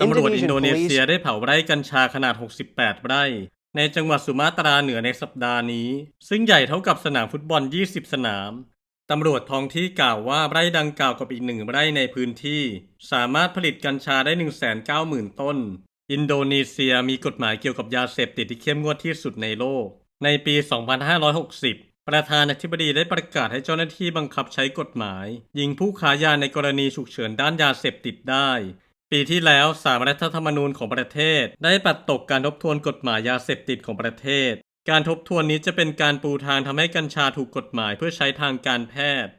ตำรวจอิน Indonesian โดนีเซีย police ได้เผาไร่กัญชาขนาด 68 ไร่ ในจังหวัดสุมาตราเหนือในสัปดาห์นี้ ซึ่งใหญ่เท่ากับสนามฟุตบอล 20 สนาม ตำรวจท้องที่กล่าวว่าไร่ดังกล่าวกับอีกหนึ่งไร่ในพื้นที่ สามารถผลิตกัญชาได้ 190,000 ต้น อินโดนีเซียมีกฎหมายเกี่ยวกับยาเสพติดที่เข้มงวดที่สุดในโลก ในปี 2560ประธานาธิบดีได้ประกาศให้เจ้าหน้าที่บังคับใช้กฎหมาย ยิงผู้ค้ายาในกรณีฉุกเฉินด้านยาเสพติดได้ ปีที่แล้วสารรัฐธรรมนูญของประเทศ ได้ปัดตกการทบทวนกฎหมายยาเสพติดของประเทศ การทบทวนนี้จะเป็นการปูทางทำให้กัญชาถูกกฎหมายเพื่อใช้ทางการแพทย์